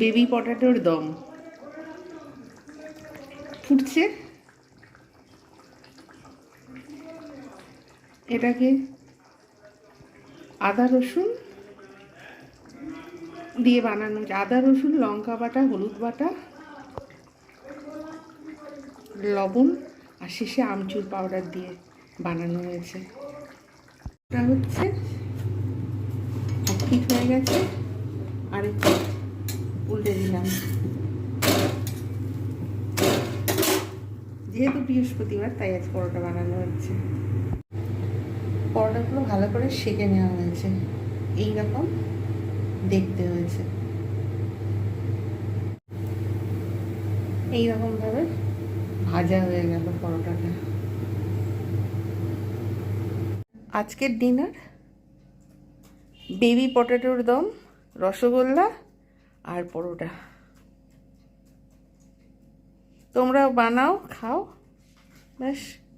Baby পটাটোর দম। ফুটছে। এটাকে আদা রসুন দিয়ে বানানো হয়েছে। আদা রসুন, লঙ্কা বাটা, হলুদ বাটা, লবণ আর শেষে আমচুর পাউডার দিয়ে বানানো হয়েছে। এটা হচ্ছে ঠিক হয়ে গেছে। আর একটু উল্টে দিলাম। যেহেতু বৃহস্পতিবার, তাই আজ পরোটা বানানো হচ্ছে। পরোটাগুলো ভালো করে সেঁকে নেওয়া হয়েছে। এই রকম দেখতে হয়েছে। এইরকমভাবে ভাজা হয়ে গেল পরোটাটা। আজকের ডিনার বেবি পটেটোর দম রসগোল্লা আর পরোটা। তোমরাও বানাও খাও ব্যাস।